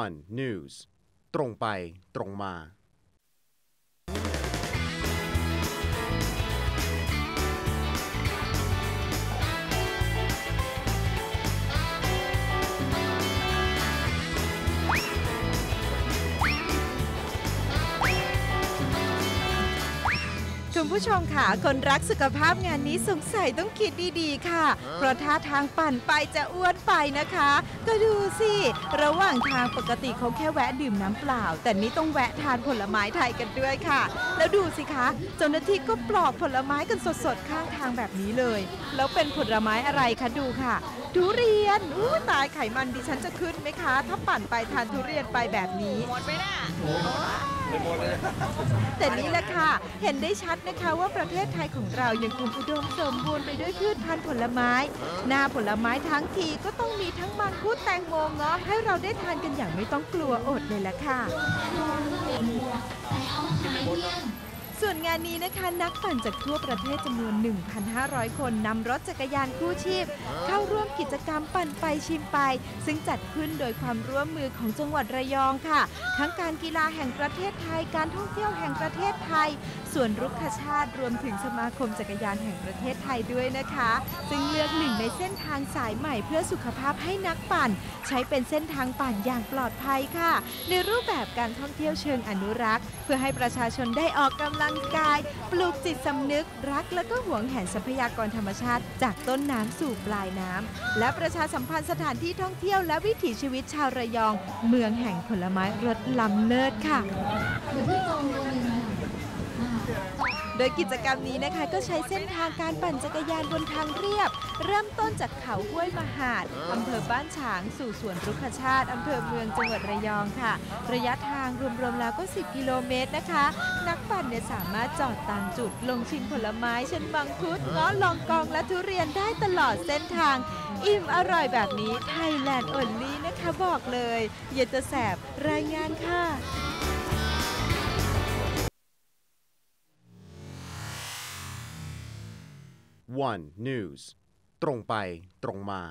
one news ตรงไปตรงมา คุณผู้ชมค่ะคนรักสุขภาพงานนี้สงสัยต้องคิดดีๆค่ะ เพราะถ้าทางปั่นไปจะอ้วนไปนะคะ ก็ดูสิ ระหว่างทางปกติเขาแค่แวะดื่มน้ำเปล่า แต่นี้ต้องแวะทานผลไม้ไทยกันด้วยค่ะ แล้วดูสิคะเจ้าหน้าที่ก็ปลอกผลไม้กันสดๆ ข้างทางแบบนี้เลย แล้วเป็นผลไม้อะไรคะดูค่ะทุเรียนอู้ตายไขมันดิฉันจะขึ้นไหมคะ ถ้าปั่นไปทานทุเรียนไปแบบนี้ แต่นี่แหละค่ะ เห็นได้ชัดนะคะว่าประเทศไทยของเรายังคงอุดมสมบูรณ์ไปด้วยพืชพันธุ์ผลไม้ หน้าผลไม้ทั้งทีก็ต้องมีทั้งมังคุดแตงโมเงาะให้เราได้ทานกันอย่างไม่ต้องกลัวอดเลยละค่ะ งานนี้นะคะ นักปั่นจากทั่วประเทศจำนวน 1,500 คนนำรถจักรยานคู่ชีพ เข้าร่วมกิจกรรมปั่นไปชิมไป ซึ่งจัดขึ้นโดยความร่วมมือของจังหวัดระยองค่ะ ทั้งการกีฬาแห่งประเทศไทย การท่องเที่ยวแห่งประเทศไทย ส่วนรุกขชาติรวมถึงสมาคมจักรยานแห่งประเทศไทยด้วยนะคะ ซึ่งเลือกหนึ่งในเส้นทางสายใหม่เพื่อสุขภาพให้นักปั่น ใช้เป็นเส้นทางปั่นอย่างปลอดภัยค่ะ ในรูปแบบการท่องเที่ยวเชิงอนุรักษ์ เพื่อให้ประชาชนได้ออกกำลังกาย ปลูกจิตสำนึกรักและก็หวงแหนทรัพยากรธรรมชาติ จากต้นน้ำสู่ปลายน้ำ และประชาสัมพันธ์สถานที่ท่องเที่ยวและวิถีชีวิตชาวระยอง เมืองแห่งผลไม้รสล้ำเลิศค่ะ โดยกิจกรรมนี้นะคะก็ใช้เส้นทางการปั่นจักรยานบนทางเรียบ เริ่มต้นจากเขาห้วยมหาดอำเภอบ้านฉาง สู่สวนรุกขชาติอำเภอเมืองจังหวัดระยองค่ะ ระยะทางรวมๆแล้วก็ 10 กิโลเมตรนะคะ นักปั่นเนี่ยสามารถจอดตามจุดลงชิมผลไม้เช่นมังคุดเงาะลองกองและทุเรียนได้ตลอดเส้นทาง อิ่มอร่อยแบบนี้ไทยแลนด์อ l ลี่นะคะบอกเลย เยนตะแสบรายงานค่ะ one news ตรงไปตรงมา